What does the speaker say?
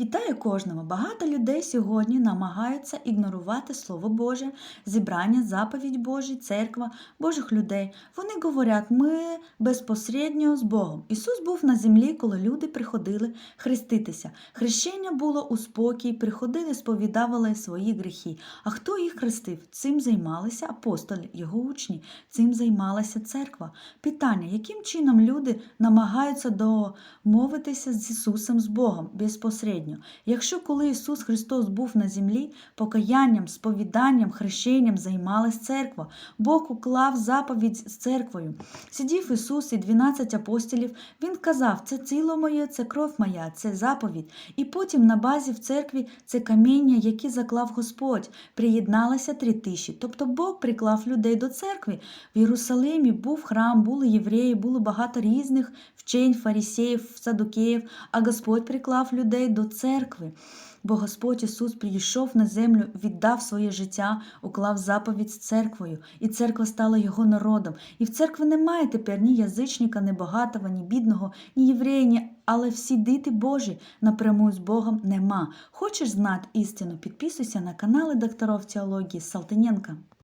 Вітаю кожного! Багато людей сьогодні намагаються ігнорувати Слово Боже, зібрання, заповідь Божі, церква, Божих людей. Вони говорять, ми безпосередньо з Богом. Ісус був на землі, коли люди приходили хреститися. Хрещення було у спокій, приходили, сповідавали свої гріхи. А хто їх хрестив? Цим займалися апостоли, його учні, цим займалася церква. Питання, яким чином люди намагаються домовитися з Ісусом, з Богом безпосередньо? Якщо коли Ісус Христос був на землі, покаянням, сповіданням, хрещенням займалась церква, Бог уклав заповідь з церквою. Сидів Ісус і 12 апостолів, Він казав, це тіло моє, це кров моя, це заповідь. І потім на базі в церкві це каміння, яке заклав Господь. Приєдналося три тисячі. Тобто Бог приклав людей до церкви. В Єрусалимі був храм, були євреї, було багато різних вчень, фарисеїв, садукеїв, а Господь приклав людей до церкви. Бо Господь Ісус прийшов на землю, віддав своє життя, уклав заповідь з церквою, і церква стала його народом. І в церкві немає тепер ні язичника, ні багатого, ні бідного, ні єврея, ні... але всі діти Божі напряму з Богом нема. Хочеш знати істину? Підписуйся на канали докторів теології Салтиненка.